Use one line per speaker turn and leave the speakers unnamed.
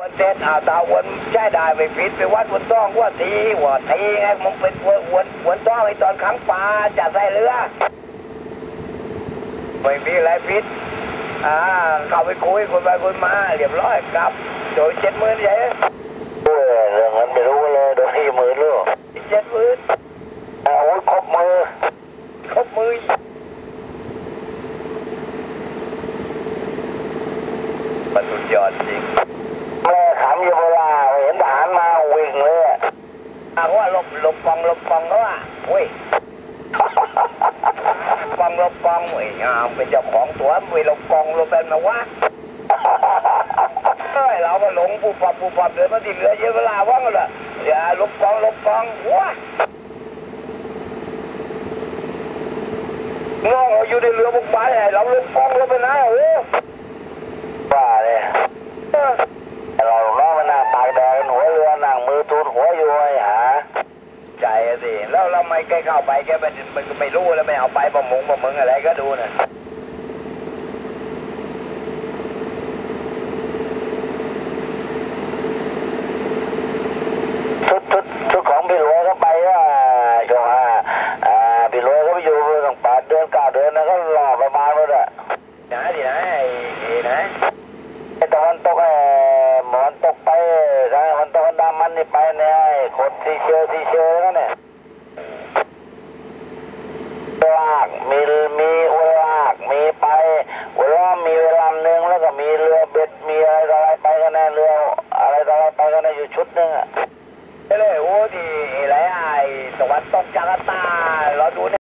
วันเด็ดอาตาวันใช่ได้ไปผิดไปวัดวันต้องว่าทีว่าทีไงมึงเป็นวันวันวันต้องไอ้ตอนขังปลาจะใส่เรือไม่มีอะไรผิดอ่าเข้าไปคุยคุยไปคุยมาเรียบร้อยกลับ โดยเจ็ดหมื่นใช่
เออเรื่องนั้นไม่รู้เลยโดนที่มือลูก
เจ็ดหมื่น
อาวุธครบมือ
ครบมือมันสุดยอดจริง
แม่ขำอยู่เวลาเห็นทหารมาวิ่งเลยอะ
อ่า ว่าหลบหลบกองหลบกองเขาอะเว้ยกองหลบกองเว้ยอ่าเป็นเจ้าของตัวเว้ยหลบกองหลบเป็นมาวะเอ้ยเราก็หลงปูปับปูปับเดินมาที่เหลือเยอะเวลาว่างเลยอย่าหลบกองหลบกองว้าน้องเราอยู่ในเรือบุกบ้านไงเราหลบกองหลบไปไหนโอ้
ว่าเนี่ย เออ เราน้องมานั่งตากแดดกันหัวเรือนั่งมือทูนหัวอยู่ไอ้หา
ใจอะสิ แล้วเราไม่แกเข้าไปแกมันมันก็ไม่รู้แล้วไม่เอาไปบะมงบะมึงอะไรก็ดูนะ
ชุดชุดชุดของพี่รวยก็ไปว่าช่วงห้าอ่าพี่รวยก็ไปอยู่ตั้งแปดเดือนเก้าเดือนนะก็รอประมาณนั้นแหละ
นะดินะไอ้ไอ้นะไอ
้ตะวันตกไอ้หมอนตกไปทางตะวันตกอันดามันนี่ไปเนี่ยไอ้ขดซีเชลซีเชลแล้วเนี่ย ตอนไราไปกันอยู่ชุดนึงอะ
เลยโอ้ดีหลายไอ้สวรรค์ตกจากตาเราดูเนี่ย